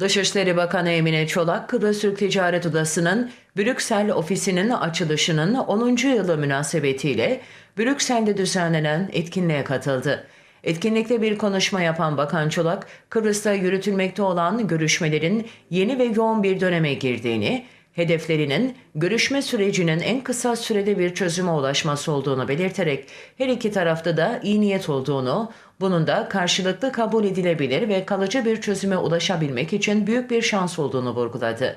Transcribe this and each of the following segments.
Dışişleri Bakanı Emine Çolak, Kıbrıs Türk Ticaret Odası'nın Brüksel ofisinin açılışının 10. yılı münasebetiyle Brüksel'de düzenlenen etkinliğe katıldı. Etkinlikte bir konuşma yapan Bakan Çolak, Kıbrıs'ta yürütülmekte olan görüşmelerin yeni ve yoğun bir döneme girdiğini, hedeflerinin görüşme sürecinin en kısa sürede bir çözüme ulaşması olduğunu belirterek her iki tarafta da iyi niyet olduğunu, bunun da karşılıklı kabul edilebilir ve kalıcı bir çözüme ulaşabilmek için büyük bir şans olduğunu vurguladı.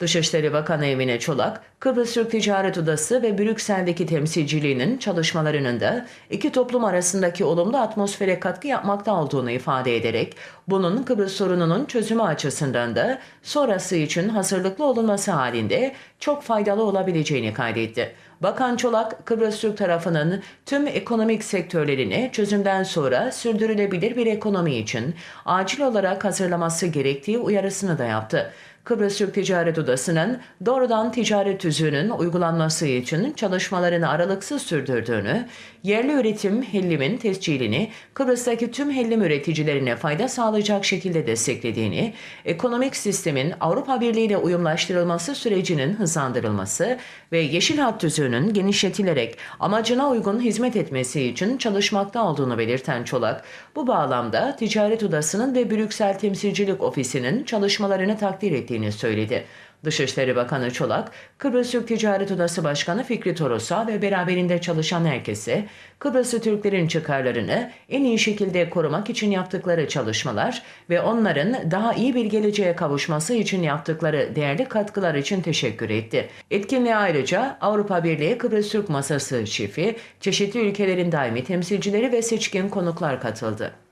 Dışişleri Bakanı Emine Çolak, Kıbrıs Türk Ticaret Odası ve Brüksel'deki temsilciliğinin çalışmalarının da iki toplum arasındaki olumlu atmosfere katkı yapmakta olduğunu ifade ederek, bunun Kıbrıs sorununun çözümü açısından da sonrası için hazırlıklı olunması halinde çok faydalı olabileceğini kaydetti. Bakan Çolak, Kıbrıs Türk tarafının tüm ekonomik sektörlerini çözümden sonra sürdürülebilir bir ekonomi için acil olarak hazırlaması gerektiği uyarısını da yaptı. Kıbrıs Türk Ticaret Odası'nın doğrudan ticaret tüzüğünün uygulanması için çalışmalarını aralıksız sürdürdüğünü, yerli üretim hellimin tescilini Kıbrıs'taki tüm hellim üreticilerine fayda sağlayacak şekilde desteklediğini, ekonomik sistemin Avrupa Birliği ile uyumlaştırılması sürecinin hızlandırılması ve Yeşil Hat tüzüğünün genişletilerek amacına uygun hizmet etmesi için çalışmakta olduğunu belirten Çolak, bu bağlamda Ticaret Odası'nın ve Brüksel Temsilcilik Ofisi'nin çalışmalarını takdir ettiğini söyledi. Dışişleri Bakanı Çolak, Kıbrıs Türk Ticaret Odası Başkanı Fikri Toros'a ve beraberinde çalışan herkese Kıbrıslı Türklerin çıkarlarını en iyi şekilde korumak için yaptıkları çalışmalar ve onların daha iyi bir geleceğe kavuşması için yaptıkları değerli katkılar için teşekkür etti. Etkinliğe ayrıca Avrupa Birliği Kıbrıs Türk Masası şefi, çeşitli ülkelerin daimi temsilcileri ve seçkin konuklar katıldı.